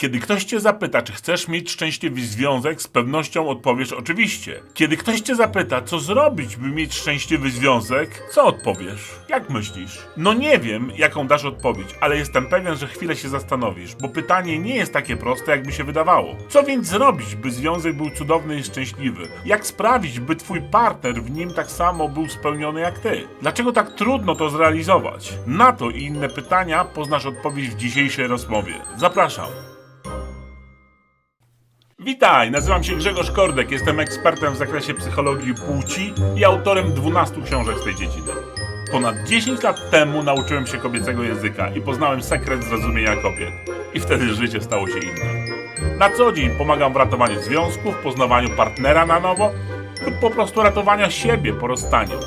Kiedy ktoś cię zapyta, czy chcesz mieć szczęśliwy związek, z pewnością odpowiesz oczywiście. Kiedy ktoś cię zapyta, co zrobić, by mieć szczęśliwy związek, co odpowiesz? Jak myślisz? No nie wiem, jaką dasz odpowiedź, ale jestem pewien, że chwilę się zastanowisz, bo pytanie nie jest takie proste, jakby się wydawało. Co więc zrobić, by związek był cudowny i szczęśliwy? Jak sprawić, by twój partner w nim tak samo był spełniony jak ty? Dlaczego tak trudno to zrealizować? Na to i inne pytania poznasz odpowiedź w dzisiejszej rozmowie. Zapraszam. Witaj, nazywam się Grzegorz Kordek, jestem ekspertem w zakresie psychologii płci i autorem 12 książek z tej dziedziny. Ponad 10 lat temu nauczyłem się kobiecego języka i poznałem sekret zrozumienia kobiet. I wtedy życie stało się inne. Na co dzień pomagam w ratowaniu związków, poznawaniu partnera na nowo lub po prostu ratowaniu siebie po rozstaniu.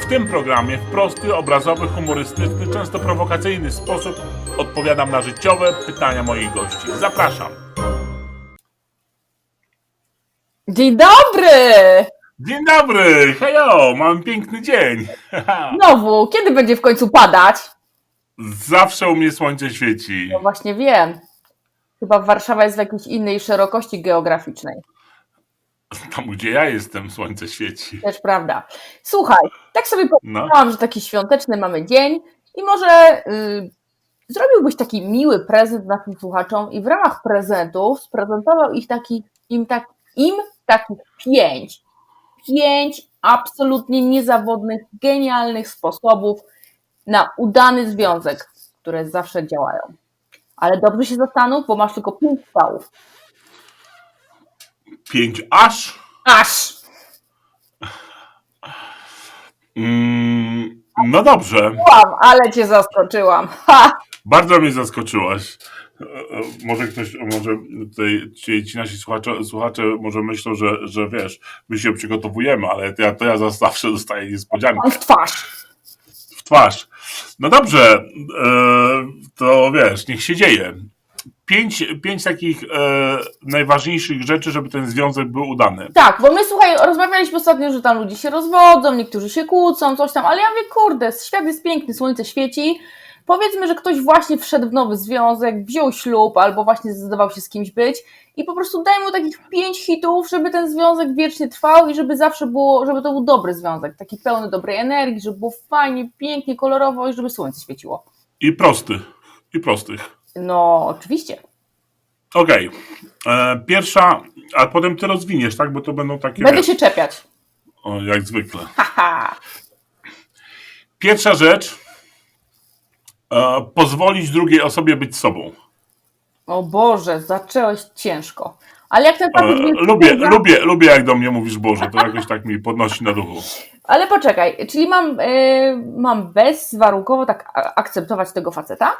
W tym programie w prosty, obrazowy, humorystyczny, często prowokacyjny sposób odpowiadam na życiowe pytania moich gości. Zapraszam! Dzień dobry! Dzień dobry! Hejo! Mam piękny dzień! Znowu, kiedy będzie w końcu padać? Zawsze u mnie słońce świeci. No właśnie wiem. Chyba Warszawa jest w jakiejś innej szerokości geograficznej. Tam, gdzie ja jestem, słońce świeci. Też prawda. Słuchaj, tak sobie No. pomyślałam, że taki świąteczny mamy dzień i może y, zrobiłbyś taki miły prezent naszym słuchaczom i w ramach prezentów sprezentował ich taki, im, tak, im takich pięć. Pięć absolutnie niezawodnych, genialnych sposobów na udany związek, które zawsze działają. Ale dobrze się zastanów, bo masz tylko pięć strzałów. Pięć aż? Aż! Mm, no dobrze. Ale cię zaskoczyłam. Ha! Bardzo mnie zaskoczyłaś. E, e, Może ktoś, może tutaj ci, ci nasi słuchacze, słuchacze może myślą, że, że wiesz, my się przygotowujemy, ale to ja, to ja za- zawsze dostaję niespodziankę w twarz. w twarz. No dobrze, e, to wiesz, niech się dzieje. Pięć, pięć takich najważniejszych rzeczy, żeby ten związek był udany. Tak, bo my słuchaj, rozmawialiśmy ostatnio, że tam ludzie się rozwodzą, niektórzy się kłócą, coś tam, ale ja mówię, kurde, świat jest piękny, słońce świeci. Powiedzmy, że ktoś właśnie wszedł w nowy związek, wziął ślub albo właśnie zdecydował się z kimś być i po prostu daj mu takich pięć hitów, żeby ten związek wiecznie trwał i żeby zawsze było, żeby to był dobry związek, taki pełny dobrej energii, żeby było fajnie, pięknie, kolorowo i żeby słońce świeciło. I prosty. I prostych. No, oczywiście. Okej. E, Pierwsza, a potem ty rozwiniesz, tak? Bo to będą takie. Będę wiesz, się czepiać. o, jak zwykle. Haha. Pierwsza rzecz. E, pozwolić drugiej osobie być sobą. O Boże, zaczęłeś ciężko. Ale jak ten E, facet mnie lubię, lubię, lubię, jak do mnie mówisz Boże, to jakoś tak mi podnosi na duchu. Ale poczekaj, czyli mam, y, mam bezwarunkowo tak akceptować tego faceta?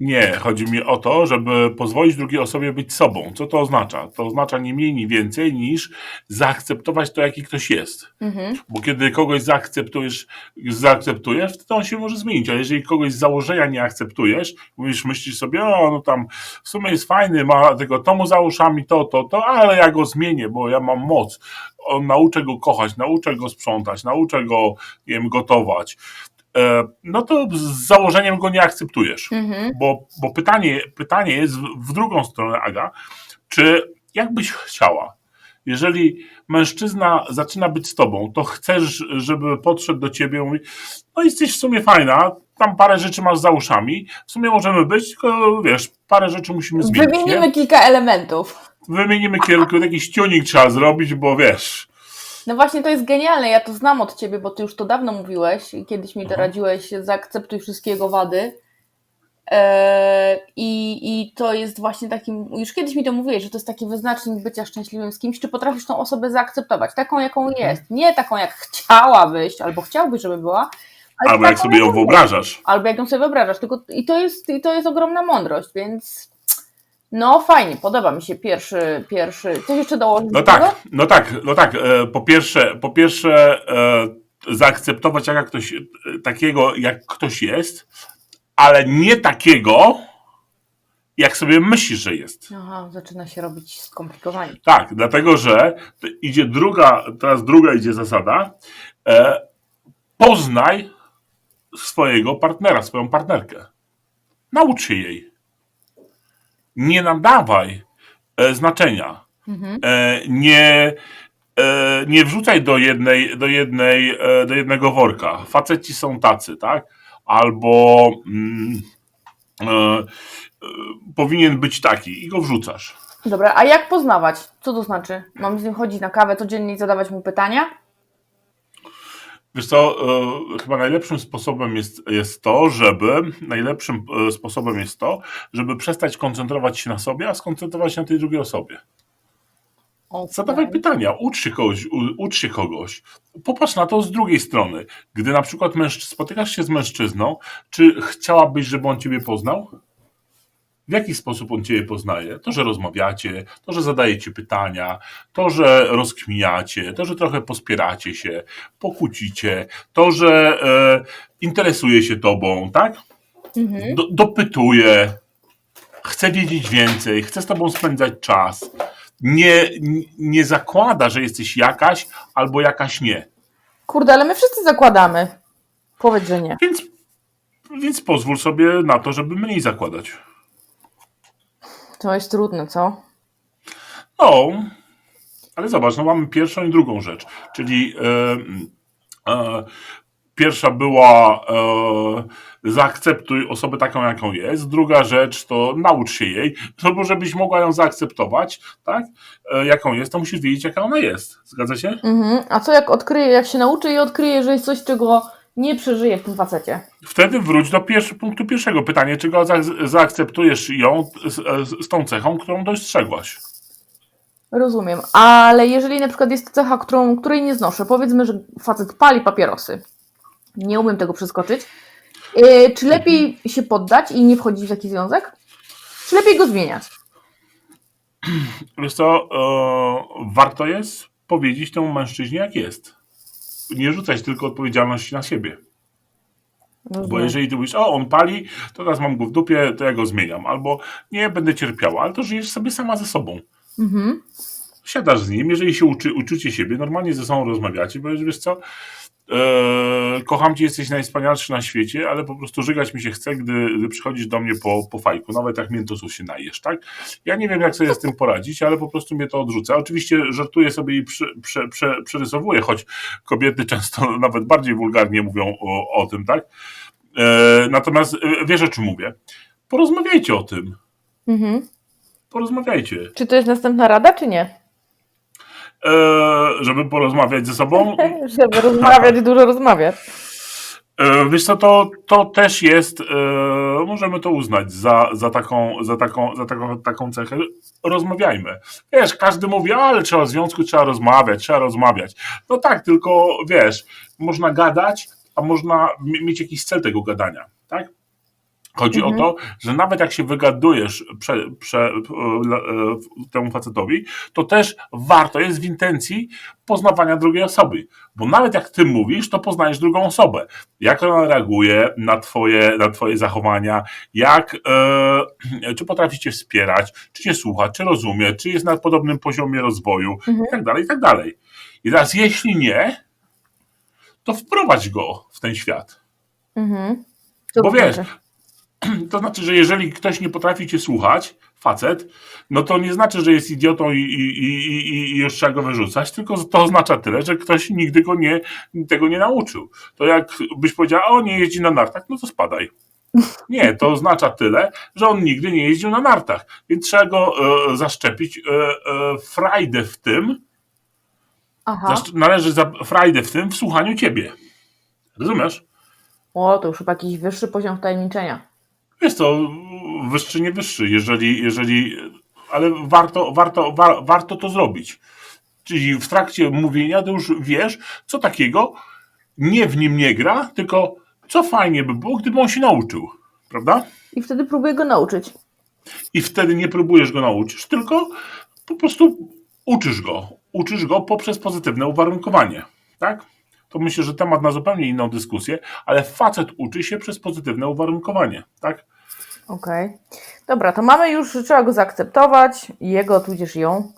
Nie, chodzi mi o to, żeby pozwolić drugiej osobie być sobą. Co to oznacza? To oznacza nie mniej, nie więcej niż zaakceptować to, jaki ktoś jest. Mhm. Bo kiedy kogoś zaakceptujesz, zaakceptujesz, to on się może zmienić. Ale jeżeli kogoś z założenia nie akceptujesz, mówisz, myślisz sobie, o, no tam w sumie jest fajny, ma tego to mu za uszami, to, to, to, ale ja go zmienię, bo ja mam moc. O, nauczę go kochać, nauczę go sprzątać, nauczę go, nie wiem, gotować. E, no to z założeniem go nie akceptujesz. Mhm. Bo, bo pytanie, pytanie jest w, drugą stronę, Aga, czy jak byś chciała, jeżeli mężczyzna zaczyna być z tobą, to chcesz, żeby podszedł do ciebie i mówi, no jesteś w sumie fajna, tam parę rzeczy masz za uszami, w sumie możemy być, tylko wiesz, parę rzeczy musimy zmienić, Wymienimy nie? kilka elementów. Wymienimy kilku, jakiś tuning trzeba zrobić, bo wiesz, No właśnie, to jest genialne. Ja to znam od ciebie, bo ty już to dawno mówiłeś i kiedyś mi doradziłeś, zaakceptuj wszystkiego wady. Eee, i, I to jest właśnie takim, już kiedyś mi to mówiłeś, że to jest taki wyznacznik bycia szczęśliwym z kimś, czy potrafisz tą osobę zaakceptować, taką jaką Mhm. jest, nie taką jak chciałabyś, albo chciałbyś, żeby była, albo jak sobie ją wyobrażasz. albo jak ją sobie wyobrażasz. Tylko, i, to jest, I to jest ogromna mądrość, więc no fajnie, podoba mi się pierwszy, pierwszy. Coś jeszcze dołożyć No do tego? tak, no tak, no tak. e, Po pierwsze, po pierwsze e, zaakceptować jak ktoś, e, takiego, jak ktoś jest, ale nie takiego, jak sobie myślisz, że jest. Aha, zaczyna się robić skomplikowanie. Tak, dlatego że idzie druga, teraz druga idzie zasada. Poznaj swojego partnera, swoją partnerkę. Naucz się jej. Nie nadawaj e, znaczenia. Mhm. E, nie, e, nie wrzucaj do jednej, do jednej, e, do jednego worka. Faceci są tacy, tak? Albo mm, e, e, powinien być taki i go wrzucasz. Dobra, a jak poznawać? Co to znaczy? Mam z nim chodzić na kawę codziennie i zadawać mu pytania? Wiesz co, e, chyba najlepszym sposobem jest, jest to, żeby najlepszym e, sposobem jest to, żeby przestać koncentrować się na sobie, a skoncentrować się na tej drugiej osobie. Zadawaj pytania, ucz się kogoś, u- ucz się kogoś. Popatrz na to z drugiej strony. Gdy na przykład mężczy- spotykasz się z mężczyzną, czy chciałabyś, żeby on ciebie poznał? W jaki sposób on ciebie poznaje? To, że rozmawiacie, to, że zadajecie pytania, to, że rozkminiacie, to, że trochę pospieracie się, pokłócicie, to, że e, interesuje się tobą, tak? Mhm. Do, dopytuje, chce wiedzieć więcej, chce z tobą spędzać czas. Nie, nie zakłada, że jesteś jakaś albo jakaś nie. Kurde, ale my wszyscy zakładamy. Powiedz, że nie. Więc, więc pozwól sobie na to, żeby mniej zakładać. To jest trudne, co? No, ale zobacz, no mamy pierwszą i drugą rzecz. Czyli e, e, pierwsza była e, zaakceptuj osobę taką, jaką jest. Druga rzecz to naucz się jej. To, żebyś mogła ją zaakceptować, tak? E, jaką jest, to musisz wiedzieć, jaka ona jest. Zgadza się? Mhm. A co jak odkryje, jak się nauczy i odkryje, że jest coś, czego nie przeżyje w tym facecie? Wtedy wróć do pierwszy, punktu pierwszego. Pytanie, czy go za, zaakceptujesz ją z, z, tą cechą, którą dostrzegłaś. Rozumiem. Ale jeżeli na przykład jest to cecha, którą, której nie znoszę, powiedzmy, że facet pali papierosy. Nie umiem tego przeskoczyć. Yy, czy lepiej się poddać i nie wchodzić w taki związek? Czy lepiej go zmieniać? Wiesz co, e, warto jest powiedzieć temu mężczyźnie, jak jest. Nie rzucać tylko odpowiedzialności na siebie. Bo Rozumiem. jeżeli ty mówisz, o, on pali, to teraz mam go w dupie, to ja go zmieniam. Albo nie, będę cierpiała, ale to żyjesz sobie sama ze sobą. Mhm. Siadasz z nim, jeżeli się uczy, uczycie siebie, normalnie ze sobą rozmawiacie, bo wiesz co, e, kocham cię, jesteś najwspanialszy na świecie, ale po prostu żygać mi się chce, gdy, gdy przychodzisz do mnie po, po fajku, nawet jak miętosu się najesz, tak? Ja nie wiem, jak sobie z tym poradzić, ale po prostu mnie to odrzuca. Oczywiście żartuję sobie i przy, prze, prze, przerysowuję, choć kobiety często nawet bardziej wulgarnie mówią o, o tym, tak? E, natomiast e, wiesz, o czym mówię. Porozmawiajcie o tym. Mhm. Porozmawiajcie. Czy to jest następna rada, czy nie? E, żeby porozmawiać ze sobą. Żeby rozmawiać, dużo rozmawiać. E, Wiesz co, to, to też jest, e, możemy to uznać za, za, taką, za, taką, za taką, taką cechę. Rozmawiajmy. Wiesz, każdy mówi, ale trzeba o związku, trzeba rozmawiać, trzeba rozmawiać. No tak, tylko wiesz, można gadać, a można mi- mieć jakiś cel tego gadania, tak? Chodzi Mhm. o to, że nawet jak się wygadujesz prze, prze, e, e, temu facetowi, to też warto jest w intencji poznawania drugiej osoby. Bo nawet jak ty mówisz, to poznajesz drugą osobę. Jak ona reaguje na twoje, na twoje zachowania, jak, e, czy potrafi cię wspierać, czy cię słucha, czy rozumie, czy jest na podobnym poziomie rozwoju, Mhm. i tak dalej, i tak dalej. I teraz jeśli nie, to wprowadź go w ten świat. Mhm. Bo wiesz? To znaczy, że jeżeli ktoś nie potrafi cię słuchać, facet, no to nie znaczy, że jest idiotą i, i, i, i- już trzeba go wyrzucać, tylko to oznacza tyle, że ktoś nigdy go nie, tego nie nauczył. To jak byś powiedziała, o nie jeździ na nartach, no to spadaj. Nie, to oznacza tyle, że on nigdy nie jeździł na nartach, więc trzeba go e, zaszczepić e, e, frajdę w tym, Aha. należy za frajdę w tym w słuchaniu ciebie. Rozumiesz? O, to już chyba jakiś wyższy poziom wtajemniczenia. Jest to wyższy, nie wyższy, jeżeli, jeżeli ale warto, warto, wa, warto to zrobić. Czyli w trakcie mówienia to już wiesz, co takiego nie w nim nie gra, tylko co fajnie by było, gdyby on się nauczył. Prawda? I wtedy próbuję go nauczyć. I wtedy nie próbujesz go nauczyć, tylko po prostu uczysz go. Uczysz go poprzez pozytywne uwarunkowanie. Tak? To myślę, że temat na zupełnie inną dyskusję, ale facet uczy się przez pozytywne uwarunkowanie. Tak? Okej. Dobra, to mamy już, że trzeba go zaakceptować, jego tudzież ją,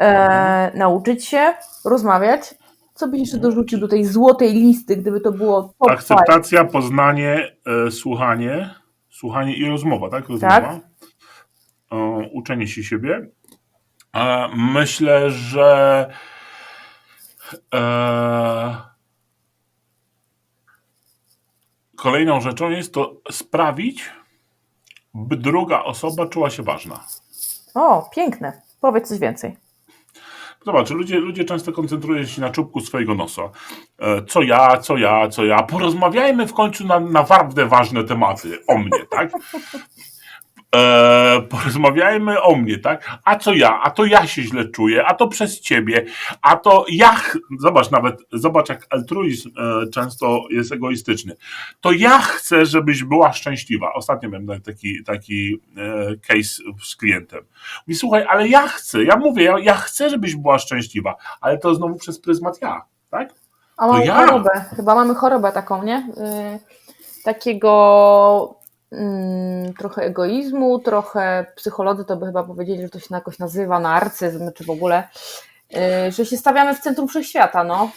e, nauczyć się, rozmawiać. Co byś jeszcze dorzucił do tej złotej listy, gdyby to było top five? Akceptacja, poznanie, e, słuchanie, słuchanie i rozmowa, tak? Rozmowa. Tak. e, uczenie się siebie. E, myślę, że e, kolejną rzeczą jest to sprawić, by druga osoba czuła się ważna. O, piękne. Powiedz coś więcej. Zobacz, ludzie, ludzie często koncentrują się na czubku swojego nosa. E, Co ja, co ja, co ja. Porozmawiajmy w końcu na naprawdę ważne tematy o mnie, tak? E, porozmawiajmy o mnie, tak? A co ja? A to ja się źle czuję, a to przez ciebie, a to ja. Zobacz, nawet, zobacz, jak altruizm e, często jest egoistyczny. To ja chcę, żebyś była szczęśliwa. Ostatnio miałem taki, taki e, case z klientem. Mówi, słuchaj, ale ja chcę, ja mówię, ja, ja chcę, żebyś była szczęśliwa, ale to znowu przez pryzmat ja, tak? A mamy ja. chorobę, chyba mamy chorobę taką, nie? Yy, takiego trochę egoizmu, trochę psycholodzy to by chyba powiedzieli, że to się jakoś nazywa narcyzm, czy w ogóle, yy, że się stawiamy w centrum wszechświata, no.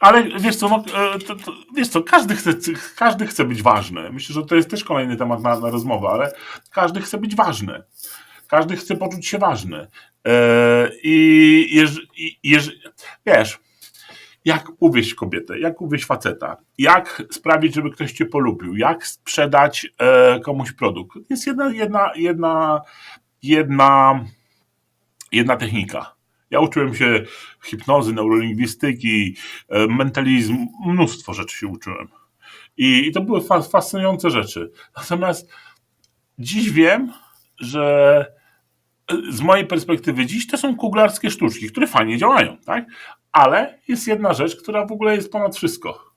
Ale wiesz co, no, to, to, wiesz co, każdy chce, każdy chce być ważny. Myślę, że to jest też kolejny temat na, na rozmowę, ale każdy chce być ważny. Każdy chce poczuć się ważny. E, I jeż, i, jeż, wiesz, jak uwieść kobietę, jak uwieść faceta, jak sprawić, żeby ktoś cię polubił, jak sprzedać e, komuś produkt. Jest jedna, jedna, jedna, jedna, jedna technika. Ja uczyłem się hipnozy, neurolingwistyki, e, mentalizmu, mnóstwo rzeczy się uczyłem. I, i to były fa- fascynujące rzeczy. Natomiast dziś wiem, że z mojej perspektywy dziś to są kuglarskie sztuczki, które fajnie działają, tak? Ale jest jedna rzecz, która w ogóle jest ponad wszystko.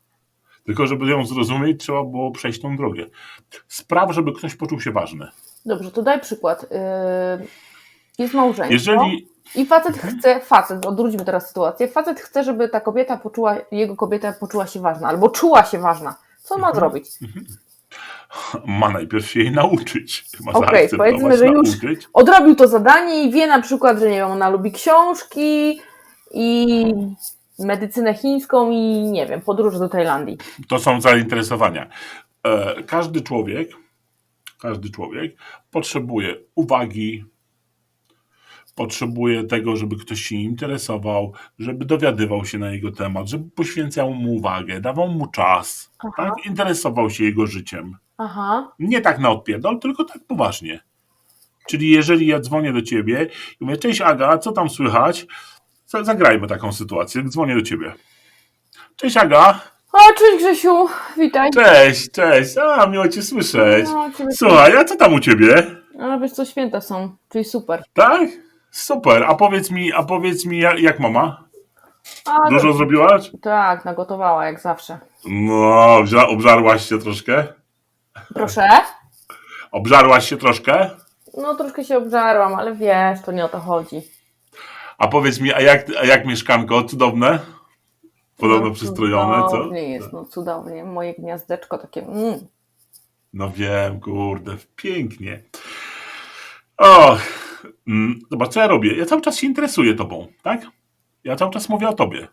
Tylko żeby ją zrozumieć, trzeba było przejść tą drogę. Spraw, żeby ktoś poczuł się ważny. Dobrze, to daj przykład. Yy, jest małżeństwo Jeżeli i facet chce, facet, odwróćmy teraz sytuację, facet chce, żeby ta kobieta poczuła, jego kobieta poczuła się ważna, albo czuła się ważna. Co ma zrobić? Ma najpierw się jej nauczyć, ma Okej, zaakceptować, powiedzmy, że już- nauczyć. odrobił to zadanie i wie na przykład, że nie wiem, ona lubi książki i medycynę chińską i nie wiem, podróż do Tajlandii. to są zainteresowania. E, Każdy człowiek, każdy człowiek potrzebuje uwagi, potrzebuje tego, żeby ktoś się interesował, żeby dowiadywał się na jego temat, żeby poświęcał mu uwagę, dawał mu czas, tak? interesował się jego życiem. Aha, Nie tak na odpierdol, tylko tak poważnie. Czyli jeżeli ja dzwonię do ciebie i mówię, cześć Aga, co tam słychać? Za- Zagrajmy taką sytuację, dzwonię do ciebie. Cześć Aga, o cześć Grzesiu, witaj. Cześć, cześć. A, miło cię słyszeć. No, ciebie Słuchaj, a co tam u ciebie? A wiesz co, święta są, czyli super. Tak? Super. A powiedz mi, a powiedz mi, jak, mama? A, Dużo dobrze. zrobiłaś? Tak, nagotowała jak zawsze. No, obża- obżarłaś się troszkę? Proszę? Obżarłaś się troszkę? No troszkę się obżarłam, ale wiesz, to nie o to chodzi. A powiedz mi, a jak, a jak mieszkanko? Cudowne? Podobno no, przystrojone, co? Cudownie jest, no cudownie. Moje gniazdeczko takie, mm. No wiem, kurde, pięknie. Och, mm, zobacz, co ja robię. Ja cały czas się interesuję tobą, tak? Ja cały czas mówię o tobie.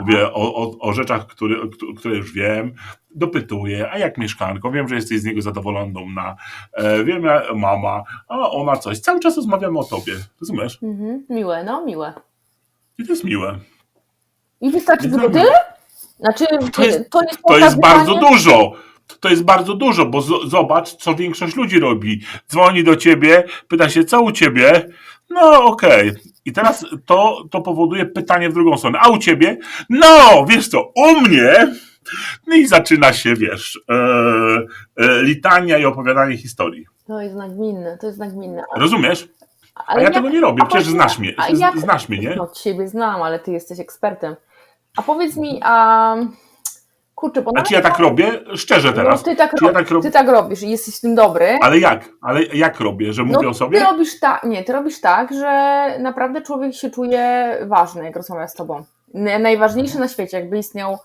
Mówię o, o, o rzeczach, które, któ- które już wiem, dopytuję, a jak mieszkanko, wiem, że jesteś z niego zadowolona, e, wiem, mama, a ona coś. Cały czas rozmawiamy o tobie, rozumiesz? Mhm, miłe, no miłe. I to jest miłe. I wystarczy tylko tyle? Znaczy, To jest- to jest, To jest bardzo dużo. To jest bardzo dużo, bo z- zobacz, co większość ludzi robi. Dzwoni do ciebie, pyta się, co u ciebie? No, okej. I teraz to, to powoduje pytanie w drugą stronę. A u ciebie? No, wiesz co, u mnie? No i zaczyna się, wiesz, e, e, litania i opowiadanie historii. To jest nagminne, to jest nagminne. A- Rozumiesz? A Ale ja jak- tego nie robię, a przecież powiedz znasz mnie. a jak- Znasz mnie, nie? No ciebie znam, ale ty jesteś ekspertem. A powiedz mi, a... Kurczę, bo A czy ja tak robię? Szczerze teraz. No, ty, tak Czy ja tak rob- ty tak robisz i jesteś w tym dobry. Ale jak? Ale jak robię? Że mówię no, o sobie? Ty robisz tak, nie, ty robisz tak, że naprawdę człowiek się czuje ważny, jak rozmawia z tobą. Najważniejszy na świecie, jakby istniał,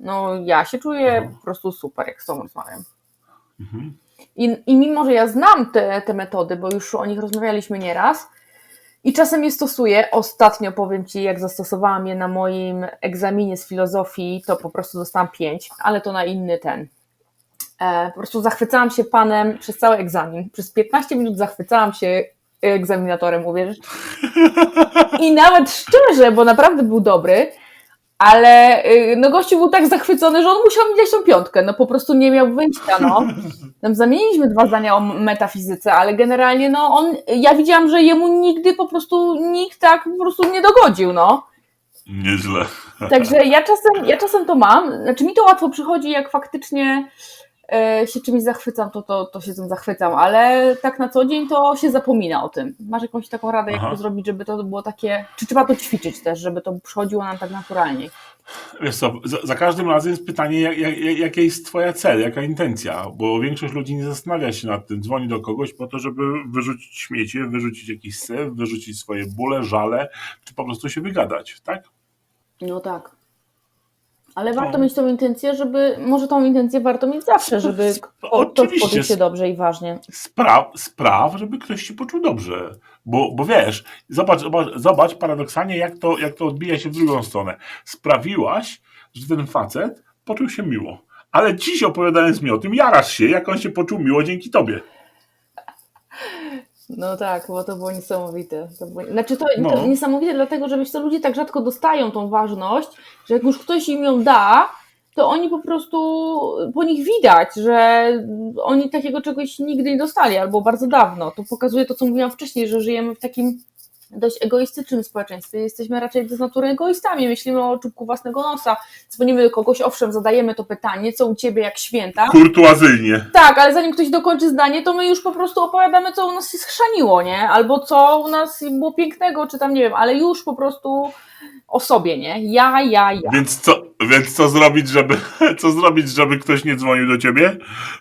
no ja się czuję po prostu super, jak z tobą rozmawiam. Mhm. I, I mimo, że ja znam te, te metody, bo już o nich rozmawialiśmy nieraz i czasem je stosuję, ostatnio powiem Ci, jak zastosowałam je na moim egzaminie z filozofii, to po prostu dostałam pięć, ale to na inny ten. E, po prostu zachwycałam się Panem przez cały egzamin. Przez 15 minut zachwycałam się egzaminatorem, uwierzysz? I nawet szczerze, bo naprawdę był dobry, ale y, no gościu był tak zachwycony, że on musiał mi dać tą piątkę, no po prostu nie miał wyjścia, no. Tam zamieniliśmy dwa zdania o metafizyce, ale generalnie no on, ja widziałam, że jemu nigdy po prostu nikt tak po prostu nie dogodził, no. Nieźle. Także ja czasem, ja czasem to mam, znaczy mi to łatwo przychodzi, jak faktycznie się czymś zachwycam, to, to, to się tym zachwycam, ale tak na co dzień to się zapomina o tym. Masz jakąś taką radę, jak Aha. to zrobić, żeby to było takie, czy trzeba to ćwiczyć też, żeby to przychodziło nam tak naturalnie? Wiesz co, za, za każdym razem jest pytanie, jak, jak, jak- jaka jest twoja cel, jaka intencja, bo większość ludzi nie zastanawia się nad tym, dzwoni do kogoś po to, żeby wyrzucić śmiecie, wyrzucić jakiś syf, wyrzucić swoje bóle, żale, czy po prostu się wygadać, tak? No tak. Ale warto To- mieć tą intencję, żeby, może tą intencję warto mieć zawsze, żeby o, to poczuć się dobrze i ważnie. Spraw, spraw, żeby ktoś się poczuł dobrze. Bo, bo wiesz, zobacz, zobacz, zobacz paradoksalnie, jak to, jak to odbija się w drugą stronę. Sprawiłaś, że ten facet poczuł się miło. Ale dziś opowiadając mi o tym, jarasz się, jak on się poczuł miło dzięki tobie. No tak, bo to było niesamowite. To było... Znaczy to, No. to niesamowite dlatego, że wiesz co, ludzie tak rzadko dostają tą ważność, że jak już ktoś im ją da, to oni po prostu, po nich widać, że oni takiego czegoś nigdy nie dostali, albo bardzo dawno. To pokazuje to, co mówiłam wcześniej, że żyjemy w takim dość egoistycznym społeczeństwie. Jesteśmy raczej z natury egoistami, myślimy o czubku własnego nosa. Dzwonimy do kogoś, owszem, zadajemy to pytanie, co u ciebie jak święta, Kurtuazyjnie. tak, ale zanim ktoś dokończy zdanie, to my już po prostu opowiadamy, co u nas się schrzaniło, nie? Albo co u nas było pięknego, czy tam nie wiem, ale już po prostu o sobie, nie? Ja, ja, ja. Więc co, więc co zrobić, żeby, co zrobić, żeby ktoś nie dzwonił do ciebie?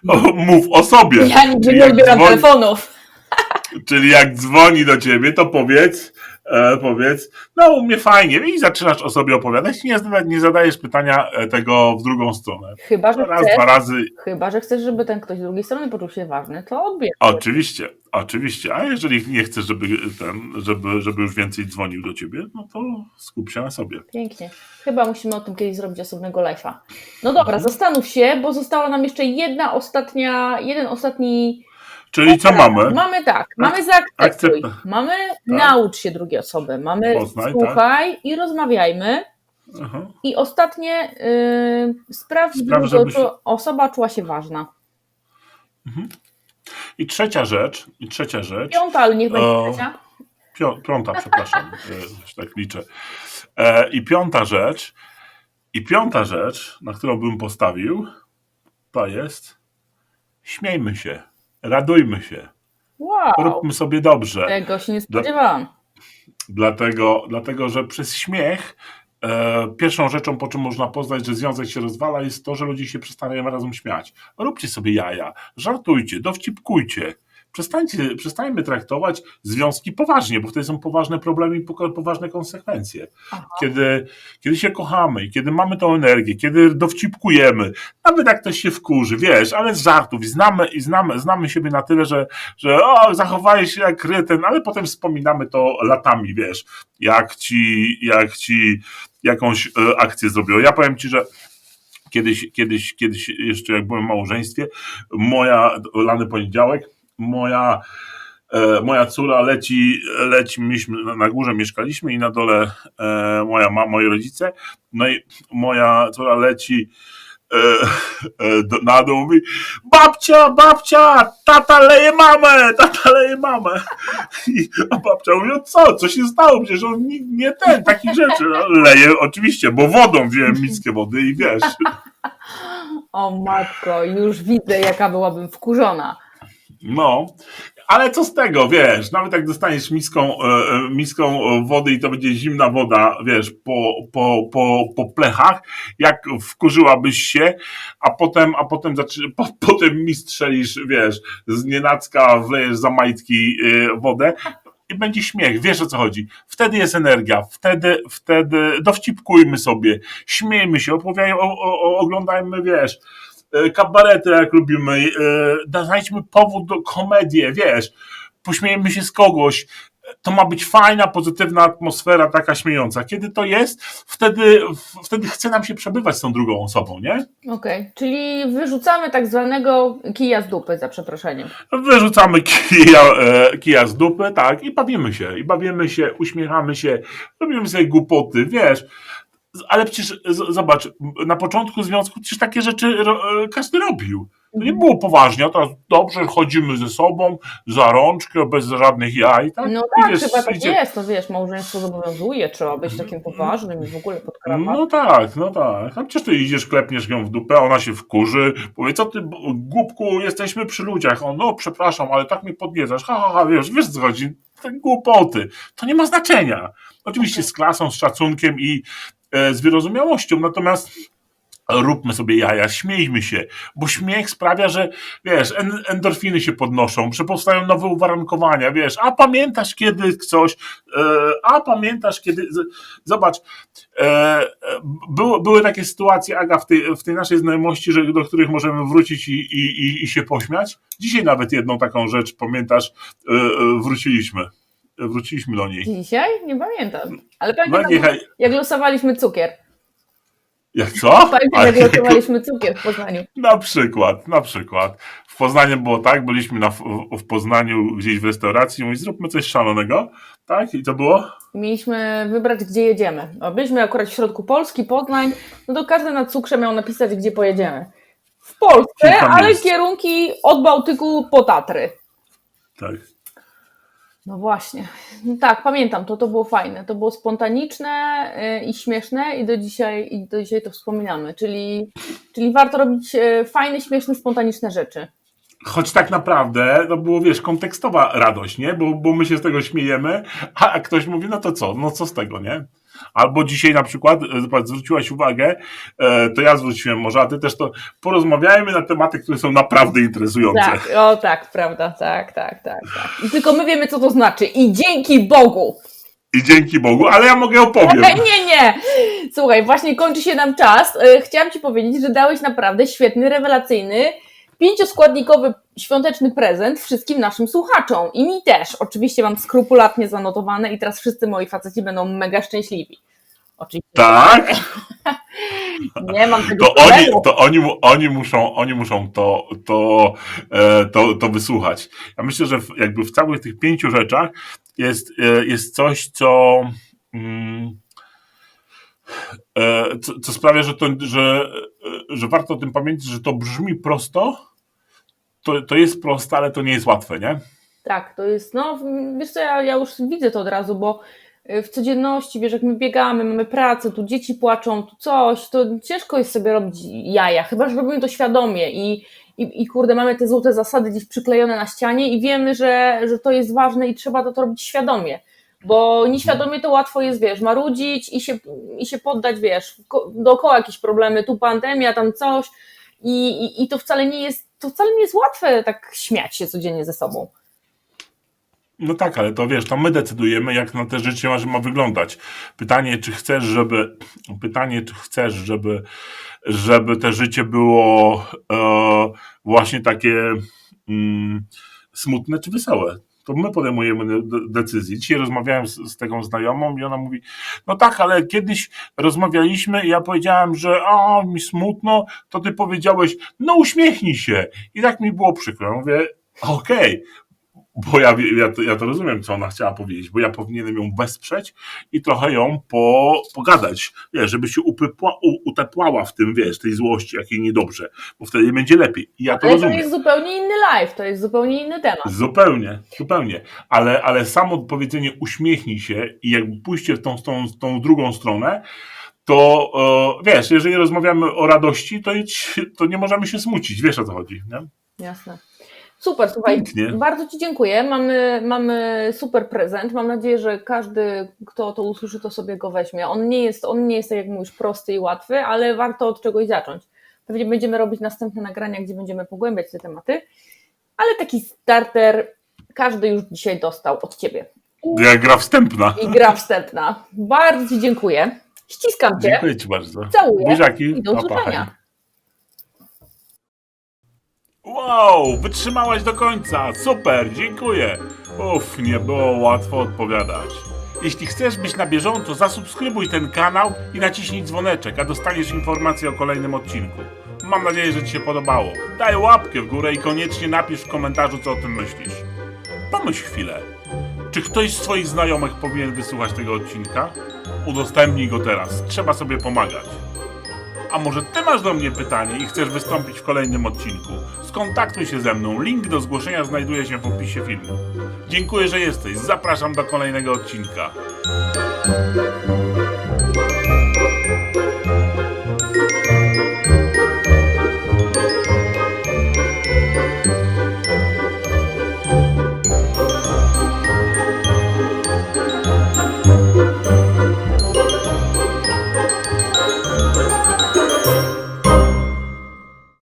O, mów o sobie. Ja nigdy nie odbieram dzwoni- telefonów. Czyli jak dzwoni do ciebie, to powiedz, e, powiedz, no u mnie fajnie i zaczynasz o sobie opowiadać i nie, nie zadajesz pytania e, tego w drugą stronę. Chyba, że Raz, chcesz, dwa razy, chyba, że chcesz, żeby ten ktoś z drugiej strony poczuł się ważny, to odbierz. oczywiście, oczywiście, a jeżeli nie chcesz, żeby, ten, żeby, żeby już więcej dzwonił do ciebie, no to skup się na sobie. Pięknie. Chyba musimy o tym kiedyś zrobić osobnego live'a. No dobra, Mhm. zastanów się, bo została nam jeszcze jedna ostatnia, jeden ostatni Czyli co mamy? Mamy tak, mamy Ak- zaakceptuj, akcept- mamy naucz się drugiej osoby, mamy Poznaj, słuchaj i rozmawiajmy. Aha. I ostatnie yy, sprawdź, Spraw, żebyś- osoba czuła się ważna. I trzecia rzecz, i trzecia rzecz, Piąta, ale niech będzie O. trzecia. Pią, piąta, przepraszam, że tak liczę. E, I piąta rzecz, i piąta rzecz, na którą bym postawił, to jest śmiejmy się, radujmy się, Wow, róbmy sobie dobrze. tego się nie spodziewałam. Dlatego, dlatego że przez śmiech e, pierwszą rzeczą, po czym można poznać, że związek się rozwala, jest to, że ludzie się przestają razem śmiać. Róbcie sobie jaja, żartujcie, dowcipkujcie. Przestańcie, przestańmy traktować związki poważnie, bo wtedy są poważne problemy i po- poważne konsekwencje. Aha. Kiedy, kiedy się kochamy i kiedy mamy tą energię, kiedy dowcipkujemy, nawet jak ktoś się wkurzy, wiesz, ale z żartów i znamy, i znamy, znamy siebie na tyle, że, że o, zachowałeś się jak ryten, ale potem wspominamy to latami, wiesz, jak ci, jak ci jakąś e, akcję zrobiło. Ja powiem ci, że kiedyś, kiedyś, kiedyś jeszcze jak byłem w małżeństwie, moja, lany poniedziałek, moja E, moja córa leci, leci na- górze mieszkaliśmy i na dole e, moja ma, moi rodzice. No i moja córa leci e, e, na dół mówi babcia, babcia, tata leje mamę, tata leje mamę. I, a babcia mówi, "O co, co się stało? Przecież on nie, nie ten, takich rzeczy. No, leje oczywiście, bo wodą wziąłem miskę wody i wiesz. O matko, już widzę, jaka byłabym wkurzona. No, ale co z tego, wiesz, nawet jak dostaniesz miską, e, e, miską wody i to będzie zimna woda, wiesz, po, po, po, po plechach, jak wkurzyłabyś się, a potem, a potem, po, potem mi strzelisz, wiesz, z nienacka wlejesz za majtki e, wodę, i będzie śmiech, wiesz o co chodzi. Wtedy jest energia, wtedy, wtedy dowcipkujmy sobie, śmiejmy się, opowiadaj, o, o, o, oglądajmy, wiesz, kabarety jak lubimy, e, znajdźmy powód do komedię, wiesz, pośmiejmy się z kogoś, to ma być fajna, pozytywna atmosfera, taka śmiejąca. Kiedy to jest, wtedy, wtedy chce nam się przebywać z tą drugą osobą, nie? Okej, czyli wyrzucamy tak zwanego kija z dupy, za przeproszeniem. Wyrzucamy kija, e, kija z dupy, tak, i bawimy się, i bawimy się, uśmiechamy się, robimy sobie głupoty, wiesz. Ale przecież zobacz, na początku związku przecież takie rzeczy e, każdy robił. To nie było poważnie, a teraz dobrze chodzimy ze sobą za rączkę, bez żadnych jaj, tak? No tak, chyba tak idzie- jest, to wiesz, małżeństwo zobowiązuje, trzeba być takim poważnym i w ogóle pod krawat. No tak, no tak. A przecież ty idziesz, klepniesz ją w dupę, ona się wkurzy, powie, co ty, głupku, jesteśmy przy ludziach. On, no przepraszam, ale tak mnie podniecasz. Ha, ha, ha, wiesz, wiesz co chodzi. Te głupoty. To nie ma znaczenia. Oczywiście z klasą, z szacunkiem i z wyrozumiałością, natomiast róbmy sobie jaja, śmiejmy się, bo śmiech sprawia, że wiesz, en, endorfiny się podnoszą, że powstają nowe uwarunkowania, wiesz, a pamiętasz kiedy coś, e, a pamiętasz kiedy, zobacz, e, e, było, były takie sytuacje, Aga, w tej, w tej naszej znajomości, do których możemy wrócić i, i, i, się pośmiać. Dzisiaj nawet jedną taką rzecz, pamiętasz, e, e, wróciliśmy. Wróciliśmy do niej. Dzisiaj? Nie pamiętam. Ale No pamiętam, niechaj, jak losowaliśmy cukier. jak co? Pamiętam, jak losowaliśmy cukier w Poznaniu. Na przykład, na przykład. W Poznaniu było tak, byliśmy na, w, Poznaniu gdzieś w restauracji, mówi, zróbmy coś szalonego, tak? I to było? Mieliśmy wybrać, gdzie jedziemy. Byliśmy akurat w środku Polski, Poznań, no to każdy na cukrze miał napisać, gdzie pojedziemy. W Polsce, ale kierunki od Bałtyku po Tatry. Tak. No właśnie. No tak, pamiętam, to, to było fajne. To było spontaniczne yy, i śmieszne i do dzisiaj, i do dzisiaj to wspominamy. Czyli, czyli warto robić yy, fajne, śmieszne, spontaniczne rzeczy. Choć tak naprawdę to było, wiesz, kontekstowa radość, nie? Bo, bo my się z tego śmiejemy, a ktoś mówi, no to co? No co z tego, nie? Albo dzisiaj na przykład, e, zobacz, zwróciłaś uwagę, e, to ja zwróciłem może, a ty też to, porozmawiajmy na tematy, które są naprawdę interesujące. Tak, o tak, prawda, tak, tak, tak, tak. I tylko my wiemy, co to znaczy. I dzięki Bogu! I dzięki Bogu, ale ja mogę opowiem. Nie, nie, nie! Słuchaj, właśnie kończy się nam czas. E, Chciałam Ci powiedzieć, że dałeś naprawdę świetny, rewelacyjny, pięcioskładnikowy świąteczny prezent wszystkim naszym słuchaczom. I mi też. Oczywiście mam skrupulatnie zanotowane i teraz wszyscy moi faceci będą mega szczęśliwi. Oczywiście Tak? nie mam tego to oni, to oni, oni muszą, oni muszą to, to, e, to, to wysłuchać. Ja myślę, że w, jakby w całych tych pięciu rzeczach jest, e, jest coś, co, mm, e, co, co sprawia, że, to, że, że warto o tym pamiętać, że to brzmi prosto, to, to jest proste, ale to nie jest łatwe, nie? Tak, to jest, no wiesz co, ja, ja już widzę to od razu, bo y, w codzienności, wiesz, jak my biegamy, mamy pracę, tu dzieci płaczą, tu coś, to ciężko jest sobie robić jaja, chyba, że robimy to świadomie i, i, i kurde, mamy te złote zasady gdzieś przyklejone na ścianie i wiemy, że, że to jest ważne i trzeba to, to robić świadomie, bo nieświadomie to łatwo jest, wiesz, marudzić i się, i się poddać, wiesz, ko- dookoła jakieś problemy, tu pandemia, tam coś i, i, i to wcale nie jest, to wcale nie jest łatwe tak śmiać się codziennie ze sobą. No tak, ale to wiesz, to my decydujemy, jak na te życie ma, ma wyglądać. Pytanie, czy chcesz, żeby, pytanie, czy chcesz, żeby, żeby te życie było e, właśnie takie mm, smutne czy wesołe. To my podejmujemy de- decyzje. Dzisiaj rozmawiałem z, z taką znajomą i ona mówi, no tak, ale kiedyś rozmawialiśmy i ja powiedziałem, że a, mi smutno, to ty powiedziałeś, no uśmiechnij się. I tak mi było przykro. Ja mówię, okej, bo ja, ja, to, ja to rozumiem, co ona chciała powiedzieć, bo ja powinienem ją wesprzeć i trochę ją po, pogadać, wiesz, żeby się upypła, u, utepłała w tym, wiesz, tej złości, jak jej niedobrze, bo wtedy będzie lepiej. I ja to Ale to rozumiem. jest zupełnie inny live, to jest zupełnie inny temat. Zupełnie, zupełnie. Ale, ale samo powiedzenie uśmiechnij się i jakby pójście w tą, tą, tą drugą stronę, to e, wiesz, jeżeli rozmawiamy o radości, to, to nie możemy się smucić. Wiesz o co chodzi, nie? Jasne. Super, słuchaj, Pięknie. bardzo Ci dziękuję. Mamy, mamy super prezent. Mam nadzieję, że każdy, kto to usłyszy, to sobie go weźmie. On nie jest, on nie jest tak jak mówisz, prosty i łatwy, ale warto od czegoś zacząć. Pewnie będziemy robić następne nagrania, gdzie będziemy pogłębiać te tematy, ale taki starter każdy już dzisiaj dostał od Ciebie. Jak gra wstępna. I gra wstępna. Bardzo Ci dziękuję. Ściskam Cię. Dziękuję Ci bardzo. Całuję Buziaki. i do usłyszenia. Wow, wytrzymałaś do końca. Super, dziękuję. Uff, nie było łatwo odpowiadać. Jeśli chcesz być na bieżąco, zasubskrybuj ten kanał i naciśnij dzwoneczek, a dostaniesz informacje o kolejnym odcinku. Mam nadzieję, że Ci się podobało. Daj łapkę w górę i koniecznie napisz w komentarzu, co o tym myślisz. Pomyśl chwilę. Czy ktoś z Twoich znajomych powinien wysłuchać tego odcinka? Udostępnij go teraz. Trzeba sobie pomagać. A może Ty masz do mnie pytanie i chcesz wystąpić w kolejnym odcinku? Skontaktuj się ze mną. Link do zgłoszenia znajduje się w opisie filmu. Dziękuję, że jesteś. Zapraszam do kolejnego odcinka.